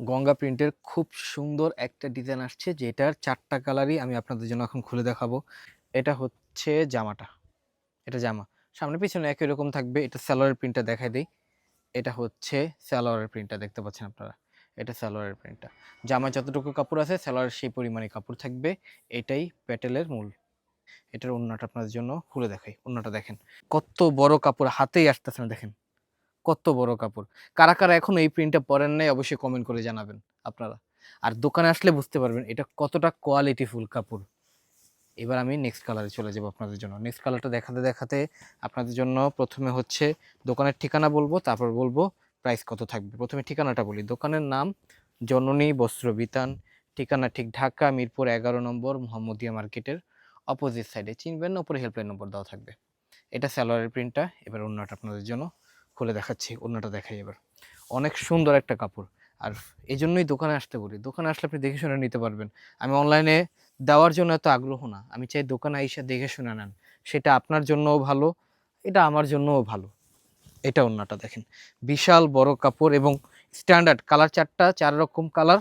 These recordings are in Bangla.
গঙ্গা প্রিন্টের খুব সুন্দর একটা ডিজাইন আসছে, যেটার চারটা কালারই আমি আপনাদের জন্য এখন খুলে দেখাবো। এটা হচ্ছে জামাটা, এটা জামা। সামনে পিছনে একই রকম থাকবে, এটা স্যালোয়ারের প্রিন্টটা দেখাই দিই। এটা হচ্ছে স্যালোয়ারের প্রিন্টটা, দেখতে পাচ্ছেন আপনারা? এটা স্যালোয়ারের প্রিন্টটা। জামা যতটুকু কাপড় আছে স্যালোয়ারের সেই পরিমাণে কাপড় থাকবে। এটাই প্যাটেলের মূল। এটার অন্যটা আপনাদের জন্য খুলে দেখাই অন্যটা দেখেন। কত বড় কাপড়, হাতেই আসতেছে না, দেখেন। কত বড় কাপড়? কারা কারা এখন এই প্রিন্টটা পরেন নাই অবশ্যই কমেন্ট করে জানাবেন আপনারা। আর দোকানে আসলে বুঝতে পারবেন এটা কতটা কোয়ালিটিফুল কাপড়। এবার আমি নেক্সট কালারে চলে যাব আপনাদের জন্য। নেক্সট কালারটা দেখাতে দেখাতে আপনাদের জন্য প্রথমে হচ্ছে দোকানের ঠিকানা বলব, তারপর বলব প্রাইস কত থাকবে। প্রথমে ঠিকানাটা বলি। দোকানের নাম জননী বস্ত্র বিতান, ঠিকানা ঠিক ঢাকা, মিরপুর এগারো নম্বর, মোহাম্মদিয়া মার্কেটের অপোজিট সাইডে চিনবেন না, উপরে হেল্পলাইন নম্বর দেওয়া থাকবে। এটা স্যালোয়ারের প্রিন্টটা এবার অন্যটা আপনাদের জন্য। খুলে দেখাচ্ছি অন্যটা দেখাই এবার। অনেক সুন্দর একটা কাপড়। আর এই জন্যই দোকানে আসতে বলি। দোকানে আসলে আপনি দেখে শুনে নিতে পারবেন। আমি অনলাইনে দেওয়ার জন্য এত আগ্রহ না। আমি চাই দোকানে আইসা দেখে শুনে নেন। সেটা আপনার জন্যও ভালো, এটা আমার জন্যও ভালো। এটা অন্যটা দেখেন। বিশাল বড় কাপড় এবং স্ট্যান্ডার্ড কালার চারটা, চার রকম কালার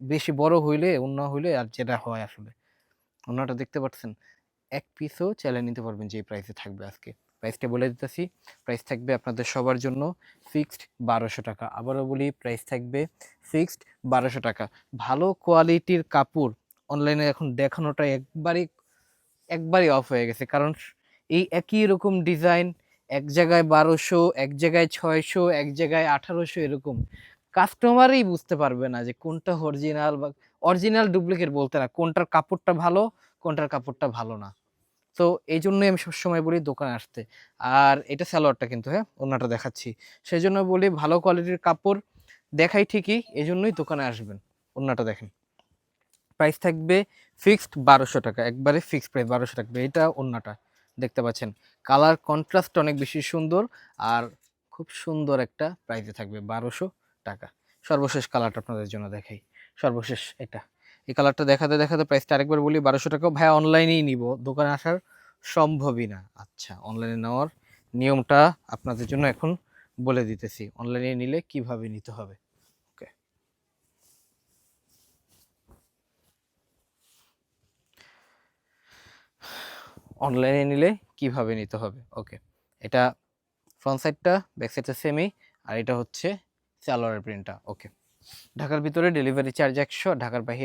বেশি বড় হইলে অন্য হইলে আর যেটা হয় আসলে। অন্যটা দেখতে পাচ্ছেন? এক পিসও চালিয়ে নিতে পারবেন যে প্রাইসে থাকবে আজকে। প্রাইসটা বলে দিতেছি। প্রাইস থাকবে আপনাদের সবার জন্য ফিক্সড বারোশো টাকা। আবারও বলি প্রাইস থাকবে ফিক্সড বারোশো টাকা। ভালো কোয়ালিটির কাপড় অনলাইনে এখন দেখানোটা একবারই একবারই অফ হয়ে গেছে। কারণ এই একই রকম ডিজাইন এক জায়গায় বারোশো, এক জায়গায় ছয়শো, এক জায়গায় আঠারোশো এরকম। কাস্টমারই বুঝতে পারবে না যে কোনটা অরিজিনাল বা অরিজিনাল ডুপ্লিকেট বলতে না, কোনটার কাপড়টা ভালো কোনটার কাপড়টা ভালো না। তো এই জন্যই আমি সবসময় বলি দোকানে আসতে। আর এটা স্যালোয়ারটা কিন্তু হ্যাঁ অন্যটা দেখাচ্ছি। সেই জন্য বলি ভালো কোয়ালিটির কাপড় দেখাই ঠিকই এই জন্যই দোকানে আসবেন। অন্যটা দেখেন। প্রাইস থাকবে ফিক্সড বারোশো টাকা, একবারে ফিক্সড প্রাইস বারোশো টাকা। এটা অন্যটা দেখতে পাচ্ছেন। কালার কন্ট্রাস্ট অনেক বেশি সুন্দর আর খুব সুন্দর একটা প্রাইসে থাকবে বারোশো টাকা। সর্বশেষ কালারটা আপনাদের জন্য দেখাই। সর্বশেষ এটা। এই কালারটা দেখাতে দেখাতে প্রাইসটা আরেকবার বলি, বারোশো টাকা ভাই অনলাইনেই নিব, দোকানে আসার সম্ভবই না। আচ্ছা অনলাইনে নেওয়ার নিয়মটা আপনাদের জন্য এখন বলে দিতেছি অনলাইনে নিলে কীভাবে নিতে হবে? ওকে অনলাইনে নিলে কীভাবে নিতে হবে? ওকে এটা ফ্রন্ট সাইডটা ব্যাক সাইডটা সেমই আর এটা হচ্ছে সালোয়ারের প্রিন্টটা ওকে ঢাকার ভিতরে ডেলিভারি চার্জ একশো, ঢাকার বাইরে